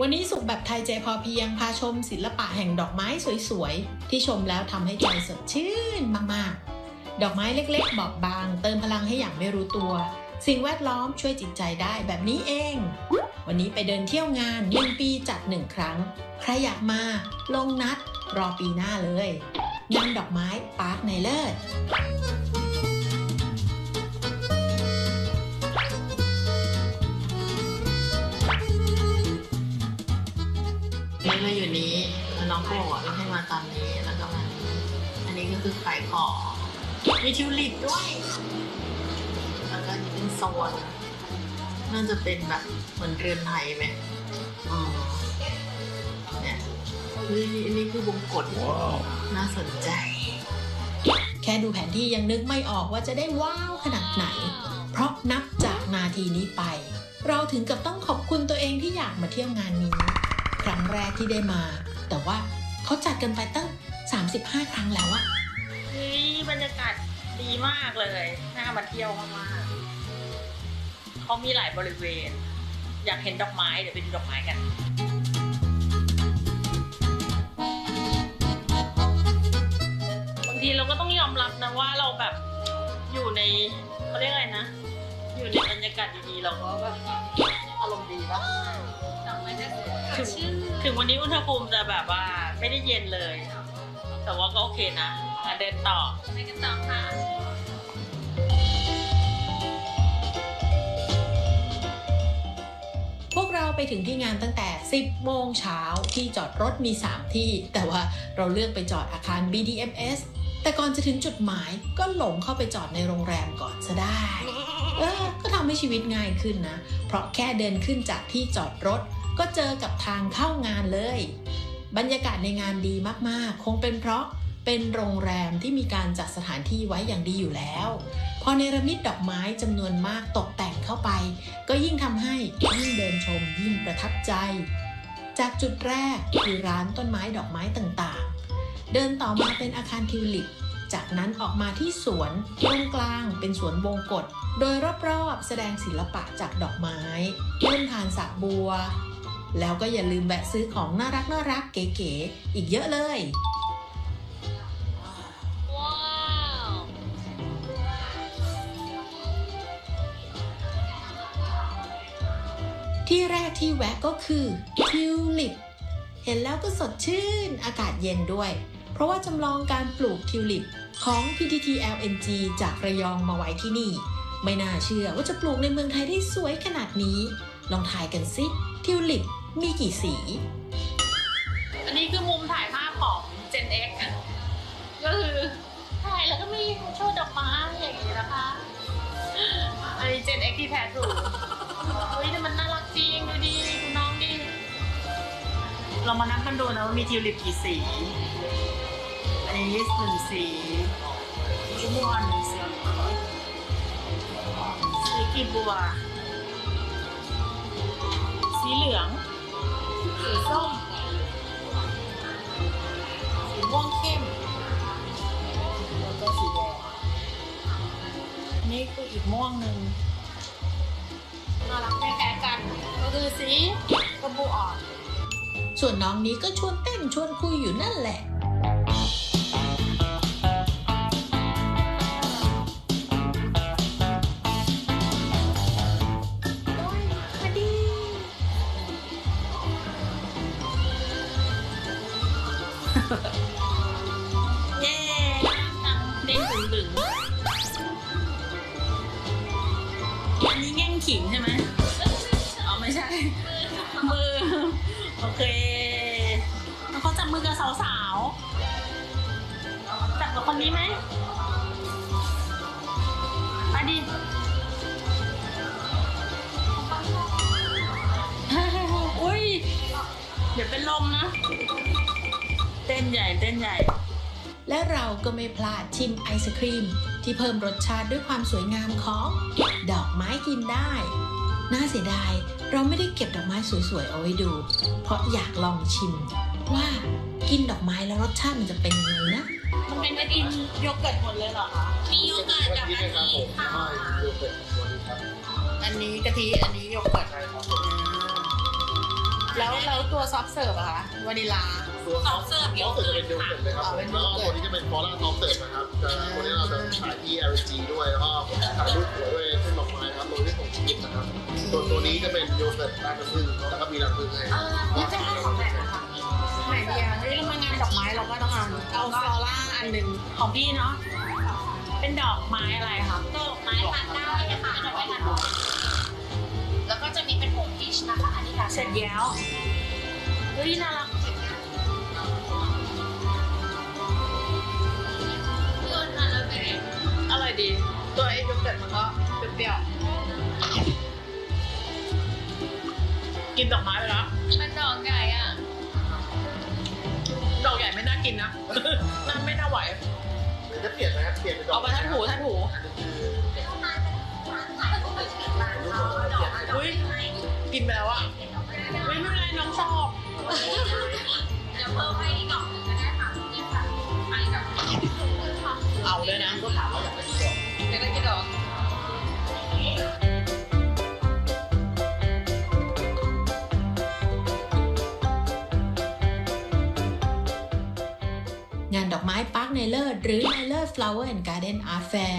วันนี้สุขแบบไทยใจพอเพียงพาชมศิลปะแห่งดอกไม้สวยๆ ที่ชมแล้วทำให้ใจสดชื่นมากๆ ดอกไม้เล็กๆ บอบบาง เติมพลังให้อย่างไม่รู้ตัว สิ่งแวดล้อมช่วยจิตใจได้แบบนี้เอง วันนี้ไปเดินเที่ยวงานหนึ่งปีจัดหนึ่งครั้ง ใครอยากมา ลงนัด รอปีหน้าเลย งานดอกไม้ปาร์คในเลิศ มาอยู่นี้แล้วน้องก็บอกว่าให้มาตอนนี้แล้วก็มาอันนี้ก็คือขายของมีทิวลิปด้วย แล้วก็อันนี้เป็นโซนน่าจะเป็นแบบเหมือนเรือนไทยไหมอ๋อเนี่ยนี่อันนี้คือวงกดน่าสนใจ แค่ดูแผนที่ยังนึกไม่ออกว่าจะได้ว้าวขนาดไหน เพราะนับจากนาทีนี้ไป เราถึงกับต้องขอบคุณตัวเองที่อยากมาเที่ยวงานนี้ ครั้งแรกที่ได้มา แต่ว่าเขาจัดกันไปตั้ง 35 ครั้งแล้วอะเฮ้ยบรรยากาศดีมากเลยน่ามาเที่ยวมากๆเขามีหลายบริเวณ อยากเห็นดอกไม้เดี๋ยวไปดูดอกไม้กันบางทีเราก็ต้องยอมรับนะว่าเราแบบอยู่ในเขาเรียกอะไรนะ อยู่ในบรรยากาศดีๆเราก็แบบอารมณ์ดีปะดอกไม้จะสวย ถึงถึงวันนี้อุณหภูมิจะแบบว่าไม่ได้เย็นเลย แต่ว่าก็โอเคนะอะเดินต่อ ไปกันต่อค่ะ พวกเราไปถึงที่งานตั้งแต่ 10 โมงเช้าที่จอดรถมี 3 ที่ แต่ว่าเราเลือกไปจอดอาคาร BDMS แต่ก่อนจะถึงจุดหมายก็หลงเข้าไปจอดในโรงแรมก่อนซะได้ เออก็ทำให้ชีวิตง่ายขึ้นนะ เพราะแค่เดินขึ้นจากที่จอดรถ ก็เจอกับทางเข้างานเลย บรรยากาศในงานดีมากๆ คงเป็นเพราะเป็นโรงแรมที่มีการจัดสถานที่ไว้อย่างดีอยู่แล้ว พอเนรมิตดอกไม้จำนวนมากตกแต่งเข้าไป ก็ยิ่งทำให้ยิ่งเดินชมยิ่งประทับใจ จากจุดแรกคือร้านต้นไม้ดอกไม้ต่างๆ เดินต่อมาเป็นอาคารทิวลิป จากนั้นออกมาที่สวนตรงกลางเป็นสวนวงกฏโดยรอบๆ แสดงศิลปะจากดอกไม้เล่นผ่านสระบัว แล้วก็อย่าลืมแวะซื้อของน่ารักน่ารักๆเก๋ๆอีกเยอะเลยว้าวที่แรกที่แวะก็คือทิวลิป เห็นแล้วก็สดชื่น อากาศเย็นด้วย เพราะว่าจำลองการปลูกทิวลิปของ PTT LNG จากระยองมาไว้ที่นี่ ไม่น่าเชื่อว่าจะปลูกในเมืองไทยได้สวยขนาดนี้ ลองทายกันสิทิวลิป มีกี่สี อันนี้คือมุมถ่ายภาพของ Gen X ก็คือถ่ายแล้วก็มีโชว์ดอกไม้อย่างนี้นะคะ อันนี้ Gen X ที่แท้ถูกเฮ้ยแต่มันน่ารักจริงดูดิดูน้องดิเรามานับกันดูนะว่ามีทิวลิปกี่สี อันนี้หนึ่งสีชมพูอ่อนหนึ่งสีสีกีบบัว สีเหลือง สีส้ม สีม่วงเข้ม แล้วก็สีแดงอันนี้คืออีกม่วงหนึ่งน่ารักไม่แพ้กัน ก็คือสีชมพูอ่อน ส่วนน้องนี้ก็ชวนเต้นชวนคุยอยู่นั่นแหละ ถึงถึงอันนี้แง่งขิงใช่ไหมอ๋อไม่ใช่ มือ โอเค แล้วเขาจับมือกับสาวๆ จับกับคนนี้ไหมมาดิอุ้ย เดี๋ยวเป็นลมนะ เต้นใหญ่ เต้นใหญ่ และเราก็ไม่พลาดชิมไอศครีม ที่เพิ่มรสชาติด้วยความสวยงามของ ดอกไม้กินได้ น่าเสียดายเราไม่ได้เก็บดอกไม้สวยๆเอาไว้ดู เพราะอยากลองชิม ว่ากินดอกไม้แล้วรสชาติมันจะเป็นยังไงนะมันเป็นไอติมโยเกิร์ตหมดเลยเหรอคะมีโยเกิร์ตกับอันนี้ค่ะอันนี้กะทิอันนี้โยเกิร์ตอ แล้วแล้วตัวซอฟต์เสิร์ฟอะคะวานิลา ตัวซอฟต์เสิร์ฟโยซอฟต์เกิเสิร์ฟร์จะตเป็นโยค่ะเกิร์ตเลยครับอ๋อเป็นโยแล้วเกิร์ตตัวนี้จะเป็นฟอร่าซอฟต์เสิร์ฟนะครับจะตัวนี้เราจะขายที่ LG ด้วยแล้วก็ถ่ายรูปสวยด้วยเส้นดอกไม้นะครับโรยด้วยผงชีสนะครับตัวตัวนี้จะเป็นโยเกิร์ตราดน้ำผึ้งแล้วก็มีน้ำผึ้งให้แล้วจะให้ของแบบนะคะไหนดีอะเฮ้ยเรามางานดอกไม้เราก็ต้องเอาเอาฟลอร่าอันหนึ่งของพี่เนาะเป็นดอกไม้อะไรคะดอกไม้ทานได้นะคะดอกไม้ทานได้แล้วก็จะมีเป็นผงพีชนะคะอันนี้ค่ะ เสร็จแล้วเฮ้ยน่ารักเพื่อนทานแล้วเป็นไงอร่อยดี ตัวไอ้โยเกิร์ตมันก็เปรี้ยวกินดอกไม้ไปแล้ว มันดอกใหญ่อะ ดอกใหญ่ไม่น่ากินนะ น่าไม่น่าไหว จะเปลี่ยนนะครับเปลี่ยนเป็นดอกเอาไปท่านหูท่านหูอุ้ยกินไปแล้วอะไม่เป็ น้องชอบเดี๋ยวเพิ่มให้อีกดอกหนึ่งก็ได้ค่ะนี่ค่ะให้กับเอาเลยนะก็ถามว่าอยากได้กี่ดอกเดี๋ยวได้กี่ดอกงานดอกไม้ปาร์คไนเลอร์หรือไนเลอร์ Flower and Garden Art Fair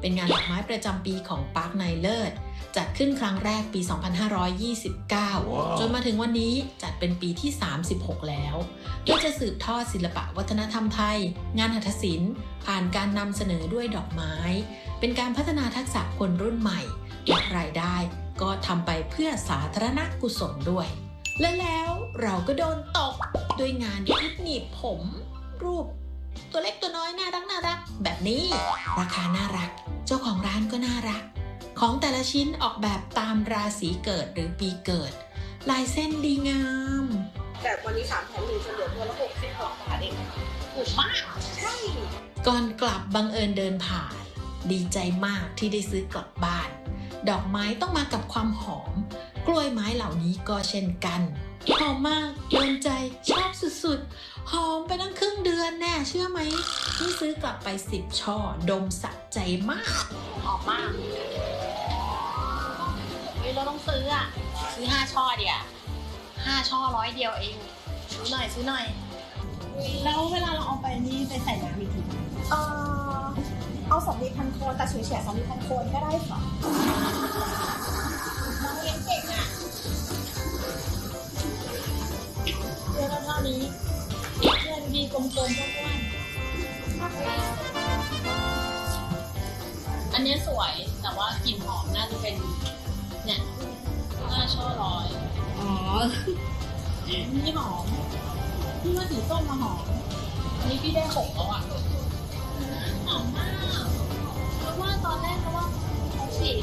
เป็นงานดอกไม้ประจำปีของปาร์คไนเลอร์ จัดขึ้นครั้งแรกปี 2529จนมาถึงวันนี้จัดเป็นปีที่ 36 แล้วเพื่อจะสืบทอดศิลปะวัฒนธรรมไทย งานหัตถศิลป์ผ่านการนำเสนอด้วยดอกไม้ เป็นการพัฒนาทักษะคนรุ่นใหม่และรายได้ ก็ทำไปเพื่อสาธารณกุศลด้วย และแล้วเราก็โดนตกด้วยงานคลิปหนีบผม รูป ตัวเล็กตัวน้อยน่ารักน่ารักแบบนี้ ราคาน่ารัก เจ้าของร้านก็น่ารัก ของแต่ละชิ้นออกแบบตามราศีเกิดหรือปีเกิด ลายเส้นดีงามๆแต่วันนี้สามแถมหนึ่งจะเหลือตัวละหกสิบหกบาทเองถูกมาก ใช่ ก่อนกลับบังเอิญเดินผ่าน ดีใจมากที่ได้ซื้อกลับบ้าน ดอกไม้ต้องมากับความหอม กล้วยไม้เหล่านี้ก็เช่นกันหอมมากโดนใจชอบสุดๆ หอมไปตั้งครึ่งเดือนแน่เชื่อไหมนี่ซื้อกลับไปสิบช่อ ดมสะใจมากออกมาก เฮ้ยเราต้องซื้ออะซื้อห้าช่อเดียวห้าช่อร้อยเดียวเอง ซื้อหน่อยซื้อหน่อย แล้วเวลาเราเอาไปนี่ไปใส่น้ำอีกทีเอ่อเอาสำลีพันโคนแต่เฉยๆสำลีพันโคนก็ได้ค่ะ นี่หอมพี่ว่าสีส้มมาหอมอันนี้พี่ได้หกแล้วอะหอมมากเพราะว่าตอนแรกเพราะว่าเขาฉีด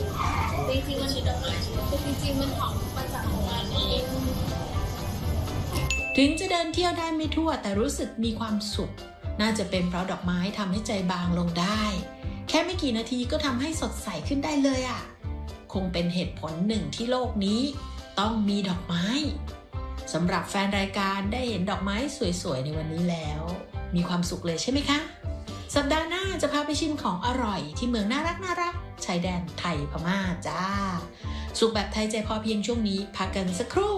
จริงๆมันฉีดอกไม้แต่จริงๆมันหอมมาจากของร้านนี้เองถึงจะเดินเที่ยวได้ไม่ทั่วแต่รู้สึกมีความสุข น่าจะเป็นเพราะดอกไม้ทำให้ใจบางลงได้ แค่ไม่กี่นาทีก็ทำให้สดใสขึ้นได้เลยอะ่ะ คงเป็นเหตุผลหนึ่งที่โลกนี้ ต้องมีดอกไม้สำหรับแฟนรายการได้เห็นดอกไม้สวยๆ ในวันนี้แล้ว มีความสุขเลยใช่ไหมคะ สัปดาห์หน้าจะพาไปชิมของอร่อยที่เมืองน่ารักน่ารักชายแดนไทยพม่าจ้า สุขแบบไทยใจพอเพียงช่วงนี้พักกันสักครู่